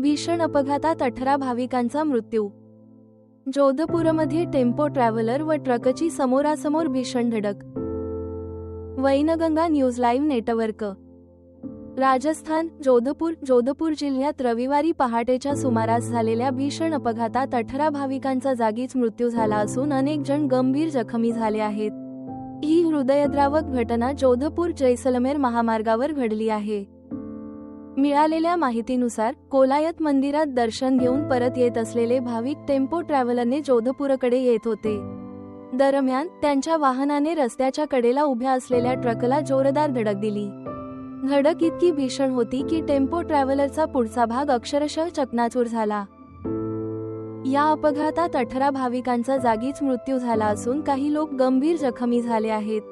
भीषण अपघातात अठरा भाविकांचा मृत्यू. जोधपूरमध्ये टेम्पो ट्रॅव्हलर व ट्रकची समोरासमोर भीषण धडक. Wainganga news live network. Rajasthan Jodhpur Jodhpur जिल्ह्यात रविवारी पहाटेच्या सुमारास झालेल्या भीषण अपघातात अठरा भाविकांचा जागीच मृत्यू झाला असून अनेक जण गंभीर जखमी झाले आहेत. ही हृदयद्रावक घटना जोधपूर जैसलमेर महामार्गावर घडली आहे. मिळालेल्या माहितीनुसार कोलायत मंदिरात दर्शन घेऊन परत येत असलेले भाविक टेम्पो ट्रॅव्हलरने जोधपूरकडे येत होते. दरम्यान त्यांच्या वाहनाने रस्त्याच्या कडेला उभ्या असलेल्या ट्रकला जोरदार धडक दिली. धडक इतकी भीषण होती की टेम्पो ट्रॅव्हलरचा पुढचा भाग अक्षरशः चकनाचूर झाला. या अपघातात अठरा भाविकांचा जागीच मृत्यू झाला असून काही लोक गंभीर जखमी झाले आहेत.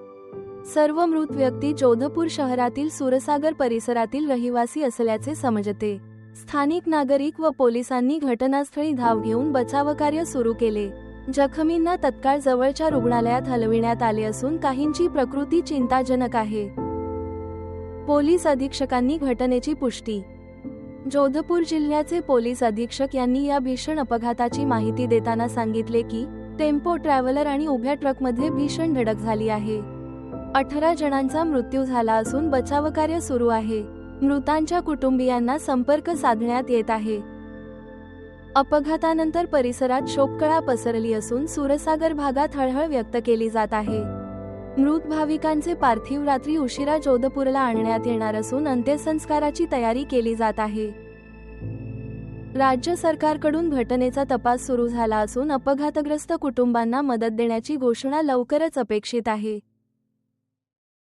सर्व मृत व्यक्ती जोधपूर शहरातील सुरसागर परिसरातील रहिवासी असल्याचे समजते. स्थानिक नागरिक व पोलिसांनी घटनास्थळी धाव घेऊन बचावकार्य सुरू केले. जखमींना तत्काळ जवळच्या रुग्णालयात हलविण्यात आले असून काहींची प्रकृती चिंताजनक आहे. पोलीस अधीक्षकांनी घटनेची पुष्टी. जोधपूर जिल्ह्याचे पोलीस अधीक्षक यांनी या भीषण अपघाताची माहिती देताना सांगितले की टेम्पो ट्रॅव्हलर आणि उभ्या ट्रकमध्ये भीषण धडक झाली आहे. अठरा जणांचा मृत्यू झाला असून बचावकार्य सुरू आहे. मृतांच्या कुटुंबियांना संपर्क साधण्यात येत आहे. अपघातानंतर परिसरात शोककळा पसरली असून सुरसागर भागात हळहळ व्यक्त केली जात आहे. मृत भाविकांचे पार्थिव रात्री उशिरा जोधपूरला आणण्यात येणार असून अंत्यसंस्काराची तयारी केली जात आहे. राज्य सरकारकडून घटनेचा तपास सुरू झाला असून अपघातग्रस्त कुटुंबांना मदत देण्याची घोषणा लवकरच अपेक्षित आहे.